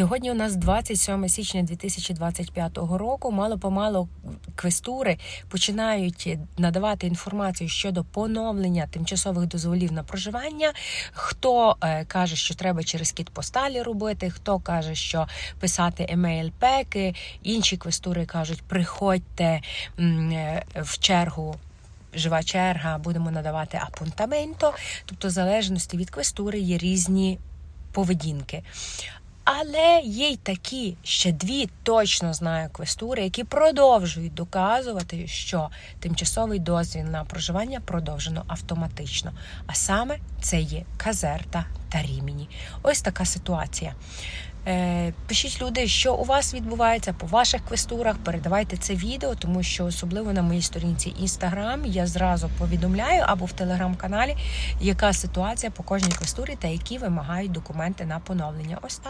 Сьогодні у нас 27 січня 2025 року. Мало помалу квестури починають надавати інформацію щодо поновлення тимчасових дозволів на проживання. Хто е, каже, що треба через кіт посталі робити, хто каже, що писати емейл пеки. Інші квестури кажуть, приходьте е, в чергу. Жива черга, будемо надавати апунтаменто. Тобто, в залежності від квестури є різні поведінки. Але є й такі ще дві точно знаю квестури, які продовжують доказувати, що тимчасовий дозвіл на проживання продовжено автоматично. А саме це є Казерта та Ріміні. Ось така ситуація. Е, пишіть люди, що у вас відбувається по ваших квестурах. Передавайте це відео, тому що особливо на моїй сторінці Instagram я зразу повідомляю або в телеграм-каналі, яка ситуація по кожній квестурі та які вимагають документи на поновлення. Ось так.